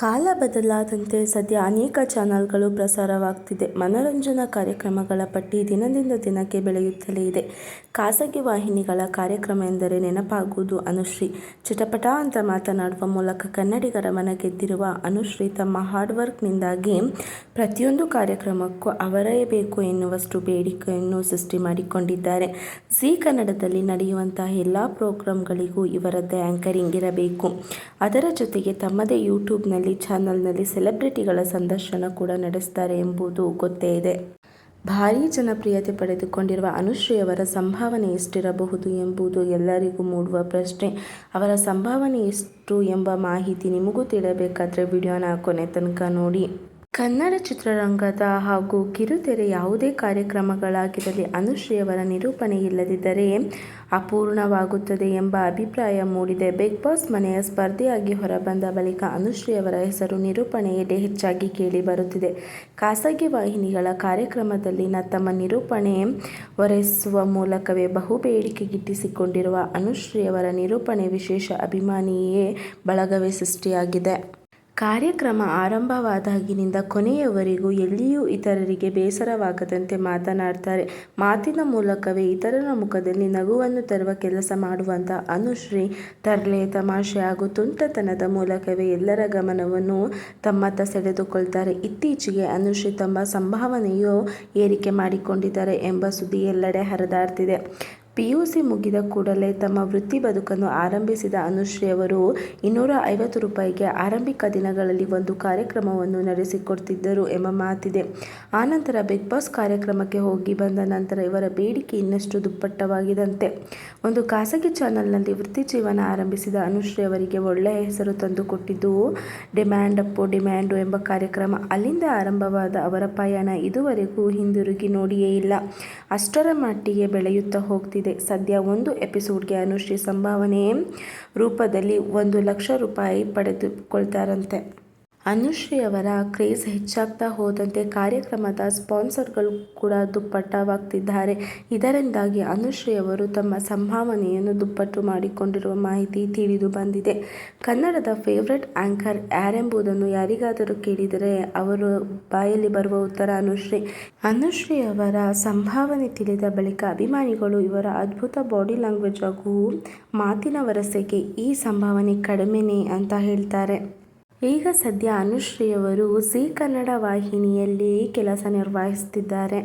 ಕಾಲ ಬದಲಾದಂತೆ ಸದ್ಯ ಅನೇಕ ಚಾನಲ್ಗಳು ಪ್ರಸಾರವಾಗ್ತಿದೆ. ಮನೋರಂಜನಾ ಕಾರ್ಯಕ್ರಮಗಳ ಪಟ್ಟಿ ದಿನದಿಂದ ದಿನಕ್ಕೆ ಬೆಳೆಯುತ್ತಲೇ ಇದೆ. ಖಾಸಗಿ ವಾಹಿನಿಗಳ ಕಾರ್ಯಕ್ರಮ ಎಂದರೆ ನೆನಪಾಗುವುದು ಅನುಶ್ರೀ. ಚಟಪಟ ಅಂತ ಮಾತನಾಡುವ ಮೂಲಕ ಕನ್ನಡಿಗರ ಮನ ಗೆದ್ದಿರುವ ಅನುಶ್ರೀ ತಮ್ಮ ಹಾರ್ಡ್ ವರ್ಕ್ನಿಂದಾಗಿ ಪ್ರತಿಯೊಂದು ಕಾರ್ಯಕ್ರಮಕ್ಕೂ ಅವರೇ ಬೇಕು ಎನ್ನುವಷ್ಟು ಬೇಡಿಕೆಯನ್ನು ಸೃಷ್ಟಿ ಮಾಡಿಕೊಂಡಿದ್ದಾರೆ. ಝೀ ಕನ್ನಡದಲ್ಲಿ ನಡೆಯುವಂತಹ ಎಲ್ಲ ಪ್ರೋಗ್ರಾಂಗಳಿಗೂ ಇವರದ್ದೇ ಆ್ಯಂಕರಿಂಗ್ ಇರಬೇಕು. ಅದರ ಜೊತೆಗೆ ತಮ್ಮದೇ ಯೂಟ್ಯೂಬ್ನಲ್ಲಿ ಚಾನಲ್ನಲ್ಲಿ ಸೆಲೆಬ್ರಿಟಿಗಳ ಸಂದರ್ಶನ ಕೂಡ ನಡೆಸ್ತಾರೆ ಎಂಬುದು ಗೊತ್ತೇ ಇದೆ. ಭಾರೀ ಜನಪ್ರಿಯತೆ ಪಡೆದುಕೊಂಡಿರುವ ಅನುಶ್ರೀಯವರ ಸಂಭಾವನೆ ಎಷ್ಟಿರಬಹುದು ಎಂಬುದು ಎಲ್ಲರಿಗೂ ಮೂಡುವ ಪ್ರಶ್ನೆ. ಅವರ ಸಂಭಾವನೆ ಎಷ್ಟು ಎಂಬ ಮಾಹಿತಿ ನಿಮಗೂ ತಿಳಿಯಬೇಕಾದ್ರೆ ವಿಡಿಯೋನ ಕೊನೆ ತನಕ ನೋಡಿ. ಕನ್ನಡ ಚಿತ್ರರಂಗದ ಹಾಗೂ ಕಿರುತೆರೆ ಯಾವುದೇ ಕಾರ್ಯಕ್ರಮಗಳಾಗಿರಲಿ ಅನುಶ್ರೀಯವರ ನಿರೂಪಣೆ ಇಲ್ಲದಿದ್ದರೆ ಅಪೂರ್ಣವಾಗುತ್ತದೆ ಎಂಬ ಅಭಿಪ್ರಾಯ ಮೂಡಿದೆ. ಬಿಗ್ ಬಾಸ್ ಮನೆಯ ಸ್ಪರ್ಧೆಯಾಗಿ ಹೊರಬಂದ ಬಳಿಕ ಅನುಶ್ರೀಯವರ ಹೆಸರು ನಿರೂಪಣೆಯಲ್ಲಿ ಹೆಚ್ಚಾಗಿ ಕೇಳಿ ಬರುತ್ತಿದೆ. ಖಾಸಗಿ ವಾಹಿನಿಗಳ ಕಾರ್ಯಕ್ರಮದಲ್ಲಿನ ತಮ್ಮ ನಿರೂಪಣೆ ಹೊರೆಸುವ ಮೂಲಕವೇ ಬಹು ಬೇಡಿಕೆ ಗಿಟ್ಟಿಸಿಕೊಂಡಿರುವ ಅನುಶ್ರೀಯವರ ನಿರೂಪಣೆ ವಿಶೇಷ ಅಭಿಮಾನಿಯೇ ಬಳಗವೇ ಸೃಷ್ಟಿಯಾಗಿದೆ. ಕಾರ್ಯಕ್ರಮ ಆರಂಭವಾದಾಗಿನಿಂದ ಕೊನೆಯವರೆಗೂ ಎಲ್ಲಿಯೂ ಇತರರಿಗೆ ಬೇಸರವಾಗದಂತೆ ಮಾತನಾಡ್ತಾರೆ. ಮಾತಿನ ಮೂಲಕವೇ ಇತರರ ಮುಖದಲ್ಲಿ ನಗುವನ್ನು ತರುವ ಕೆಲಸ ಮಾಡುವಂಥ ಅನುಶ್ರೀ ತರಲೆ ತಮಾಷೆ ಹಾಗೂ ತುಂಟತನದ ಮೂಲಕವೇ ಎಲ್ಲರ ಗಮನವನ್ನು ತಮ್ಮತ್ತ ಸೆಳೆದುಕೊಳ್ತಾರೆ. ಇತ್ತೀಚೆಗೆ ಅನುಶ್ರೀ ತಮ್ಮ ಸಂಭಾವನೆಯು ಏರಿಕೆ ಮಾಡಿಕೊಂಡಿದ್ದಾರೆ ಎಂಬ ಸುದ್ದಿ ಎಲ್ಲೆಡೆ ಹರಿದಾಡ್ತಿದೆ. ಪಿಯುಸಿ ಮುಗಿದ ಕೂಡಲೇ ತಮ್ಮ ವೃತ್ತಿ ಬದುಕನ್ನು ಆರಂಭಿಸಿದ ಅನುಶ್ರೀ ಅವರು ಇನ್ನೂರ ಐವತ್ತು ರೂಪಾಯಿಗೆ ಆರಂಭಿಕ ದಿನಗಳಲ್ಲಿ ಒಂದು ಕಾರ್ಯಕ್ರಮವನ್ನು ನಡೆಸಿಕೊಡ್ತಿದ್ದರು ಎಂಬ ಮಾತಿದೆ. ಆನಂತರ ಬಿಗ್ ಬಾಸ್ ಕಾರ್ಯಕ್ರಮಕ್ಕೆ ಹೋಗಿ ಬಂದ ನಂತರ ಇವರ ಬೇಡಿಕೆ ಇನ್ನಷ್ಟು ದುಪ್ಪಟ್ಟವಾಗಿದಂತೆ ಒಂದು ಖಾಸಗಿ ಚಾನೆಲ್ನಲ್ಲಿ ವೃತ್ತಿ ಜೀವನ ಆರಂಭಿಸಿದ ಅನುಶ್ರೀ ಅವರಿಗೆ ಒಳ್ಳೆಯ ಹೆಸರು ತಂದುಕೊಟ್ಟಿದ್ದು ಡಿಮ್ಯಾಂಡ್ ಅಪ್ಪು, ಡಿಮ್ಯಾಂಡು ಎಂಬ ಕಾರ್ಯಕ್ರಮ ಅಲ್ಲಿಂದ ಆರಂಭವಾದ ಅವರ ಪಯಣ ಇದುವರೆಗೂ ಹಿಂದಿರುಗಿ ನೋಡಿಯೇ ಇಲ್ಲ. ಅಷ್ಟರ ಮಟ್ಟಿಗೆ ಬೆಳೆಯುತ್ತಾ ಹೋಗ್ತಿದೆ. ಸದ್ಯ ಒಂದು ಎಪಿಸೋಡ್ಗೆ ಅನುಶ್ರೀ ಸಂಭಾವನೆ ರೂಪದಲ್ಲಿ ಒಂದು ಲಕ್ಷ ರೂಪಾಯಿ ಪಡೆದುಕೊಳ್ತಾರಂತೆ. ಅನುಶ್ರೀ ಅವರ ಕ್ರೇಜ್ ಹೆಚ್ಚಾಗ್ತಾ ಹೋದಂತೆ ಕಾರ್ಯಕ್ರಮದ ಸ್ಪಾನ್ಸರ್ಗಳು ಕೂಡ ದುಪ್ಪಟ್ಟವಾಗ್ತಿದ್ದಾರೆ ಇದರಿಂದಾಗಿ ಅನುಶ್ರೀ ಅವರು ತಮ್ಮ ಸಂಭಾವನೆಯನ್ನು ದುಪ್ಪಟ್ಟು ಮಾಡಿಕೊಂಡಿರುವ ಮಾಹಿತಿ ತಿಳಿದು ಬಂದಿದೆ. ಕನ್ನಡದ ಫೇವ್ರೆಟ್ ಆಂಕರ್ ಯಾರೆಂಬುದನ್ನು ಯಾರಿಗಾದರೂ ಕೇಳಿದರೆ ಅವರು ಬಾಯಲ್ಲಿ ಬರುವ ಉತ್ತರ ಅನುಶ್ರೀ. ಅನುಶ್ರೀ ಅವರ ಸಂಭಾವನೆ ತಿಳಿದ ಬಳಿಕ ಅಭಿಮಾನಿಗಳು ಇವರ ಅದ್ಭುತ ಬಾಡಿ ಲ್ಯಾಂಗ್ವೇಜ್ ಹಾಗೂ ಮಾತಿನ ವರಸೆಗೆ ಈ ಸಂಭಾವನೆ ಕಡಿಮೆನೇ ಅಂತ ಹೇಳ್ತಾರೆ. ಈಗ ಸದ್ಯ ಅನುಶ್ರೀಯವರು ಸಿ ಕನ್ನಡ ವಾಹಿನಿಯಲ್ಲಿ ಕೆಲಸ ನಿರ್ವಹಿಸುತ್ತಿದ್ದಾರೆ.